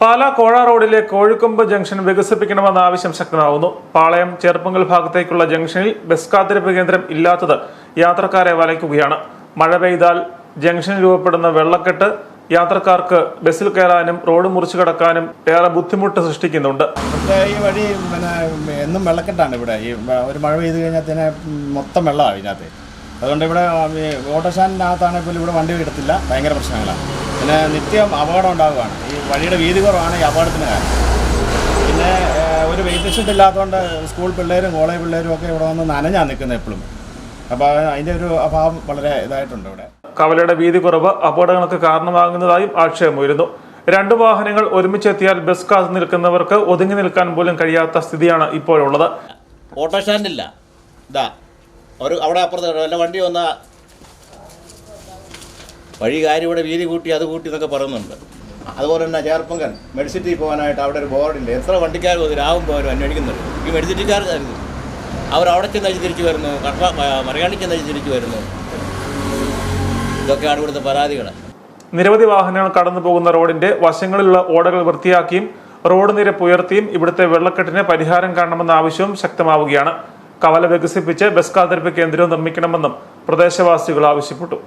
പാലാ കോഴ റോഡിലെ കോഴിക്കൊമ്പ് ജംഗ്ഷൻ വികസിപ്പിക്കണമെന്ന ആവശ്യം ശക്തമാവുന്നു പാളയം ചേർപ്പങ്കൽ ഭാഗത്തേക്കുള്ള ജംഗ്ഷനിൽ ബസ് കാത്തിരിപ്പ് കേന്ദ്രം ഇല്ലാത്തത് യാത്രക്കാരെ വലയ്ക്കുകയാണ്. മഴ പെയ്താൽ ജംഗ്ഷനിൽ രൂപപ്പെടുന്ന വെള്ളക്കെട്ട് യാത്രക്കാർക്ക് ബസ്സിൽ കയറാനും റോഡ് മുറിച്ചു കടക്കാനും ഏറെ ബുദ്ധിമുട്ട് സൃഷ്ടിക്കുന്നുണ്ട്. ഈ വഴി പിന്നെ എന്നും വെള്ളക്കെട്ടാണ് ഇവിടെ. ഈ ഒരു മഴ പെയ്ത് കഴിഞ്ഞാൽ തന്നെ മൊത്തം വെള്ളമാണ് ഇതിനകത്ത്. അതുകൊണ്ട് ഇവിടെ ഓട്ടോസ്റ്റാൻഡിനകത്താണെങ്കിൽ ഓട്ടോ സ്റ്റാൻഡിനകത്താണെങ്കിൽ പോലും ഇവിടെ വണ്ടി കിടത്തില്ല ഭയങ്കര പ്രശ്നങ്ങളാണ്. പിന്നെ നിത്യം അപകടം ഉണ്ടാവുകയാണ്. ഈ വഴിയുടെ വീതി കുറവാണ് ഈ അപകടത്തിന് കാരണം. പിന്നെ ഒരു വെയിറ്റ് ലിസ്റ്റ് ഇല്ലാത്തതുകൊണ്ട് സ്കൂൾ പിള്ളേരും കോളേജ് പിള്ളേരും ഒക്കെ ഇവിടെ വന്ന് നനഞ്ഞാണ് നിൽക്കുന്നത് എപ്പോഴും അപ്പോൾ അതിന്റെ ഒരു അഭാവം വളരെ ഇതായിട്ടുണ്ട് ഇവിടെ. കവലയുടെ വീതി കുറവ് അപകടങ്ങൾക്ക് കാരണമാകുന്നതായും ആക്ഷേപമുയരുന്നു. രണ്ട് വാഹനങ്ങൾ ഒരുമിച്ചെത്തിയാൽ ബസ് കാത്തു നിൽക്കുന്നവർക്ക് ഒതുങ്ങി നിൽക്കാൻ പോലും കഴിയാത്ത സ്ഥിതിയാണ് ഇപ്പോഴുള്ളത്. ഓട്ടോ സ്റ്റാൻഡില്ല ഇതാ ഒരു അവിടെ അപ്പുറത്ത് വണ്ടി വന്ന വഴി കാര്യം ഇവിടെ വീതി കൂട്ടി അത് കൂട്ടി എന്നൊക്കെ പറയുന്നുണ്ട്. അതുപോലെ തന്നെ ചേർപ്പങ്കൻ മെഡിസിറ്റിയിൽ പോകാനായിട്ട് അവിടെ ഒരു ബോർഡില്ല? എത്ര വണ്ടിക്കാർ രാവും പോകാനും അന്വേഷിക്കുന്നുണ്ട്. ഈ മെഡിസിറ്റിക്കാർ അവർ അവിടെ ചെന്നഴിച്ച് തിരിച്ചു വരുന്നു. കട്ട മലയാളി ചെന്നഴിച്ച് തിരിച്ചു വരുന്നു. ഇതൊക്കെയാണ് ഇവിടുത്തെ പരാതികൾ നിരവധി വാഹനങ്ങൾ കടന്നു പോകുന്ന റോഡിന്റെ വശങ്ങളിലുള്ള ഓടകൾ വൃത്തിയാക്കിയും റോഡ് നിരപ്പ് ഉയർത്തിയും ഇവിടുത്തെ വെള്ളക്കെട്ടിന് പരിഹാരം കാണണമെന്ന ആവശ്യവും ശക്തമാവുകയാണ്. കവല വികസിപ്പിച്ച് ബസ് കാത്തിരിപ്പ് കേന്ദ്രവും നിർമ്മിക്കണമെന്നും പ്രദേശവാസികൾ ആവശ്യപ്പെട്ടു.